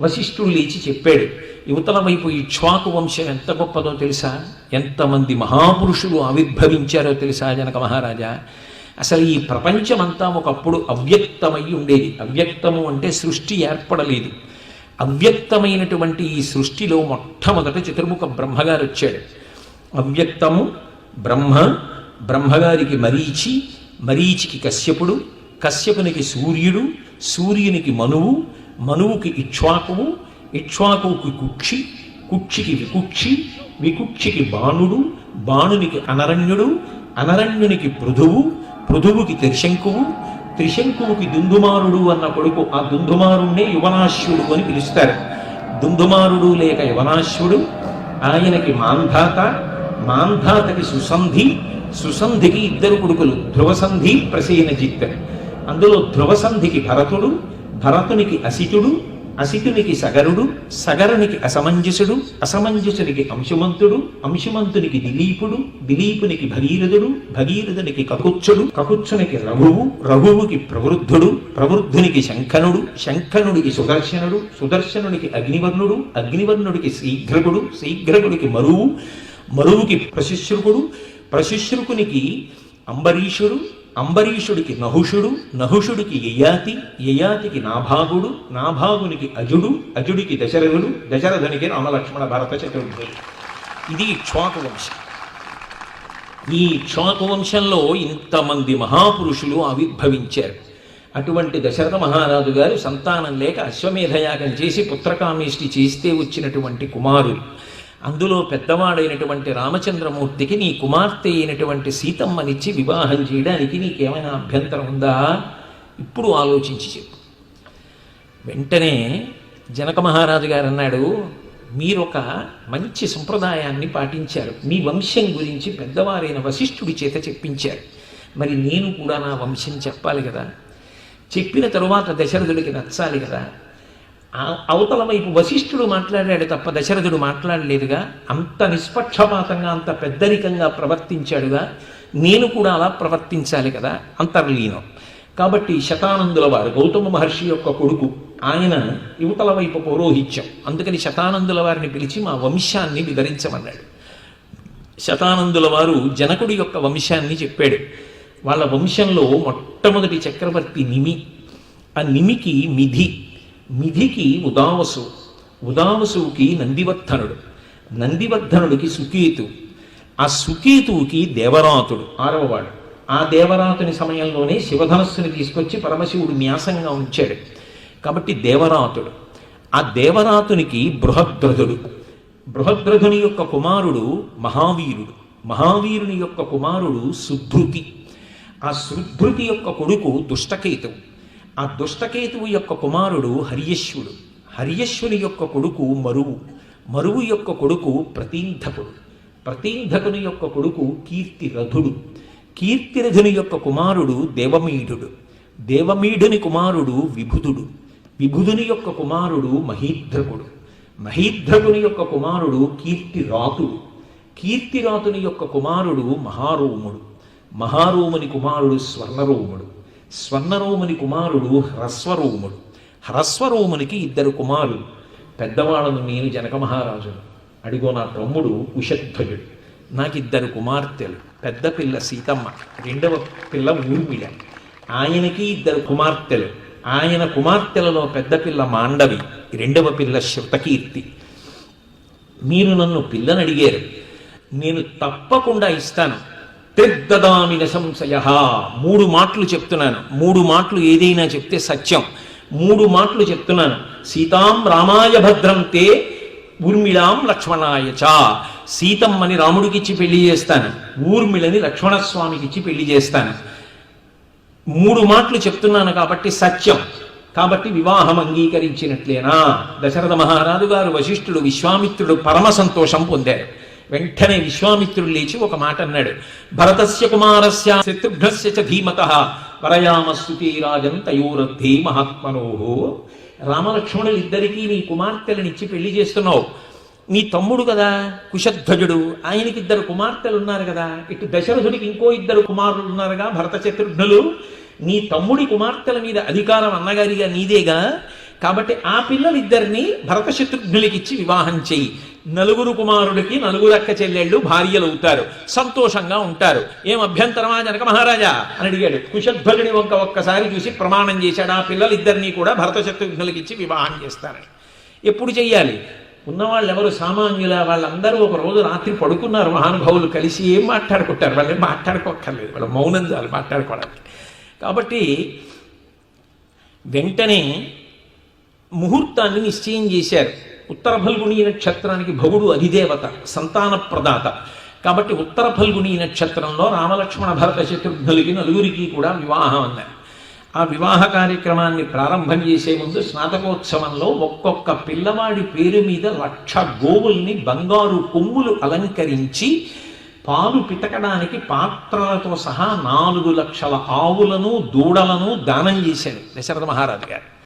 వశిష్ఠుడు లేచి చెప్పాడు యువతల వైపు ఇక్ష్వాకు వంశం ఎంత గొప్పదో తెలుసా? ఎంతమంది మహాపురుషులు ఆవిర్భవించారో తెలుసా జనక మహారాజా? అసలు ఈ ప్రపంచమంతా ఒకప్పుడు అవ్యక్తమై ఉండేది. అవ్యక్తము అంటే సృష్టి ఏర్పడలేదు. అవ్యక్తమైనటువంటి ఈ సృష్టిలో మొట్టమొదట చతుర్ముఖ బ్రహ్మగారు వచ్చాడు అవ్యక్తము బ్రహ్మ బ్రహ్మగారికి మరీచి మరీచికి కశ్యపుడు కశ్యపునికి సూర్యుడు సూర్యునికి మనువు మనువుకి ఇక్ష్వాకువు ఇక్ష్వాకువుకి కుక్షి కుక్షికి వికుక్షి వికుక్షికి బాణుడు బాణునికి అనరణ్యుడు అనరణ్యునికి పృథువు పృథువుకి త్రిశంకువు త్రిశంకువుకి దుందుమారుడు అన్న కొడుకు ఆ దుందుమారుణ్ణే యువనాశ్యుడు అని పిలుస్తారు. దుందుమారుడు లేక యువనాశ్యుడు ఆయనకి మాంధాత మాంధాతకి సుసంధి సుసంధికి ఇద్దరు కొడుకులు ధ్రువసంధి ప్రసేనజిత్ అందులో ధ్రువసంధికి భరతుడు భరతునికి అసితుడు అసితునికి సగరుడు సగరునికి అసమంజసుడు అసమంజసునికి అంశుమంతుడు అంశుమంతునికి దిలీపుడు దిలీపునికి భగీరథుడు భగీరథునికి కకుచ్చుడు కకుచ్చునికి రఘువు రఘువుకి ప్రవృద్ధుడు ప్రవృద్ధునికి శంఖనుడు శంఖనుడికి సుదర్శనుడు సుదర్శనునికి అగ్నివర్ణుడు అగ్నివర్ణుడికి శీఘ్రకుడు శీఘ్రకుడికి మరువు మరువుకి ప్రశిశ్రుకుడు ప్రశిశ్రుకునికి అంబరీషుడు అంబరీషుడికి నహుషుడు నహుషుడికి యయాతి యయాతికి నాభాగుడు నాభాగునికి అజుడు అజుడికి దశరథుడు దశరథునికి రామలక్ష్మణ భరత చతుర్భుజుడు. ఇది ఇక్ష్వాకు వంశం ఈ ఇక్ష్వాకు వంశంలో ఇంతమంది మహాపురుషులు ఆవిర్భవించారు. అటువంటి దశరథ మహారాజు గారు సంతానం లేక అశ్వమేధయాగం చేసి పుత్రకామేష్టి చేస్తే వచ్చినటువంటి కుమారులు. అందులో పెద్దవాడైనటువంటి రామచంద్రమూర్తికి నీ కుమార్తె అయినటువంటి సీతమ్మనిచ్చి వివాహం చేయడానికి నీకేమైనా అభ్యంతరం ఉందా? ఇప్పుడు ఆలోచించి చెప్పు. వెంటనే జనక మహారాజు గారు అన్నాడు మీరొక మంచి సంప్రదాయాన్ని పాటించారు. మీ వంశం గురించి పెద్దవారైన వశిష్ఠుడి చేత చెప్పించారు. మరి నేను కూడా నా వంశం చెప్పాలి కదా. చెప్పిన తరువాత దశరథుడికి నచ్చాలి కదా. అవతల వైపు వశిష్ఠుడు మాట్లాడాడు తప్ప దశరథుడు మాట్లాడలేదుగా. అంత నిష్పక్షపాతంగా అంత పెద్దరికంగా ప్రవర్తించాడుగా. నేను కూడా అలా ప్రవర్తించాలి కదా. అంతర్లీనం కాబట్టి శతానందుల వారు గౌతమ మహర్షి యొక్క కొడుకు ఆయన యువతల వైపు పౌరోహిత్యం. అందుకని శతానందుల వారిని పిలిచి మా వంశాన్ని వివరించమన్నాడు. శతానందుల వారు జనకుడి యొక్క వంశాన్ని చెప్పాడు. వాళ్ళ వంశంలో మొట్టమొదటి చక్రవర్తి నిమి. ఆ నిమికి మిధి మిధికి ఉదావసు ఉదావసువుకి నందివర్ధనుడు నందివర్ధనుడికి సుకేతు ఆ సుకేతువుకి దేవరాతుడు ఆరవవాడు ఆ దేవరాతుని సమయంలోనే శివధనస్సుని తీసుకొచ్చి పరమశివుడు న్యాసంగా ఉంచాడు. కాబట్టి దేవరాతుడు ఆ దేవరాతునికి బృహద్రథుడు. బృహద్రథుని యొక్క కుమారుడు మహావీరుడు మహావీరుని యొక్క కుమారుడు సుధృతి. ఆ సుధృతి యొక్క కొడుకు దుష్టకేతువు. ఆ దుష్టకేతువు యొక్క కుమారుడు హరియశ్వుడు. హరియశ్వుని యొక్క కొడుకు మరువు. మరువు యొక్క కొడుకు ప్రతీంధకుడు. ప్రతీంధకుని యొక్క కొడుకు కీర్తిరథుడు. కీర్తిరథుని యొక్క కుమారుడు దేవమీఢుడు. దేవమీఢుని కుమారుడు విభుధుడు విభుధుని యొక్క కుమారుడు మహీధ్రకుడు మహీధ్రకుని యొక్క కుమారుడు కీర్తిరాతుడు. కీర్తిరాతుని యొక్క కుమారుడు మహారోముడు. మహారోముని కుమారుడు స్వర్ణరోముడు. స్వర్ణరోముని కుమారుడు హ్రస్వరోముడు. హ్రస్వరోమునికి ఇద్దరు కుమారులు. పెద్దవాళ్ళను నేను జనక మహారాజును. అడిగో నా తమ్ముడు కుశధ్వజుడు నాకిద్దరు కుమార్తెలు. పెద్ద పిల్ల సీతమ్మ. రెండవ పిల్ల ఊర్మిళ. ఆయనకి ఇద్దరు కుమార్తెలు. ఆయన కుమార్తెలలో పెద్ద పిల్ల మాండవి. రెండవ పిల్ల శృతకీర్తి. మీరు నన్ను పిల్లని అడిగారు. నేను తప్పకుండా ఇస్తాను. త్రిద్దదామిన సంశయ. మూడు మాటలు చెప్తున్నాను. మూడు మాటలు ఏదైనా చెప్తే సత్యం. మూడు మాటలు చెప్తున్నాను. సీతాం రామాయ భద్రం తే ఊర్మిళాం లక్ష్మణాయ చ. సీతమ్మని రాముడికిచ్చి పెళ్ళి చేస్తాను. ఊర్మిళని లక్ష్మణస్వామికిచ్చి పెళ్ళి చేస్తాను. మూడు మాటలు చెప్తున్నాను కాబట్టి సత్యం. కాబట్టి వివాహం అంగీకరించినట్లేనా? దశరథ మహారాజు గారు వశిష్ఠుడు విశ్వామిత్రుడు పరమ సంతోషం పొందారు. వెంటనే విశ్వామిత్రుడు లేచి ఒక మాట అన్నాడు. భరతస్య కుమారస్య శత్రుఘ్నస్య చ ధీమత వరయామస్తుతి రాజన్ మహాత్మనోహో రామలక్ష్మణులు ఇద్దరికీ నీ కుమార్తెలనిచ్చి పెళ్ళి చేస్తున్నావు. నీ తమ్ముడు కదా కుశధ్వజుడు. ఆయనకి ఇద్దరు కుమార్తెలు ఉన్నారు కదా. ఇటు దశరథుడికి ఇంకో ఇద్దరు కుమారులు ఉన్నారుగా భరత శత్రుఘ్నులు. నీ తమ్ముడి కుమార్తెల మీద అధికారం అన్నగారిగా నీదేగా. కాబట్టి ఆ పిల్లలిద్దరినీ భరత శత్రుఘ్నులకి ఇచ్చి వివాహం చెయ్యి. నలుగురు కుమారుడికి నలుగురు అక్క చెల్లెళ్ళు భార్యలు అవుతారు. సంతోషంగా ఉంటారు. ఏం అభ్యంతరమా జనక మహారాజా? అని అడిగాడు. కుశధ్వజుడి వంక ఒక్కసారి చూసి ప్రమాణం చేశాడు. ఆ పిల్లలిద్దరినీ కూడా భరత శత్రుఘ్నులకి ఇచ్చి వివాహం చేస్తారని ఎప్పుడు చెయ్యాలి? ఉన్నవాళ్ళు ఎవరు సామాన్యుల? వాళ్ళందరూ ఒక రోజు రాత్రి పడుకున్నారు. మహానుభావులు కలిసి ఏం మాట్లాడుకుంటారు? వాళ్ళు ఏం మాట్లాడుకోక్కర్లేదు. వాళ్ళ మౌనం చాలు మాట్లాడుకోవడానికి. కాబట్టి వెంటనే ముహూర్తాన్ని నిశ్చయం చేశారు. ఉత్తర ఫల్గుణి నక్షత్రానికి భగుడు అధిదేవత సంతాన ప్రదాత. కాబట్టి ఉత్తర ఫల్గుణి నక్షత్రంలో రామలక్ష్మణ భరత శత్రుఘ్నులకి నలుగురికి కూడా వివాహం అన్నారు. ఆ వివాహ కార్యక్రమాన్ని ప్రారంభం చేసే ముందు స్నాతకోత్సవంలో ఒక్కొక్క పిల్లవాడి పేరు మీద లక్ష గోవుల్ని బంగారు కొమ్ములు అలంకరించి పాలు పితకడానికి పాత్రలతో సహా నాలుగు లక్షల ఆవులను దూడలను దానం చేశాడు దశరథ మహారాజు గారు.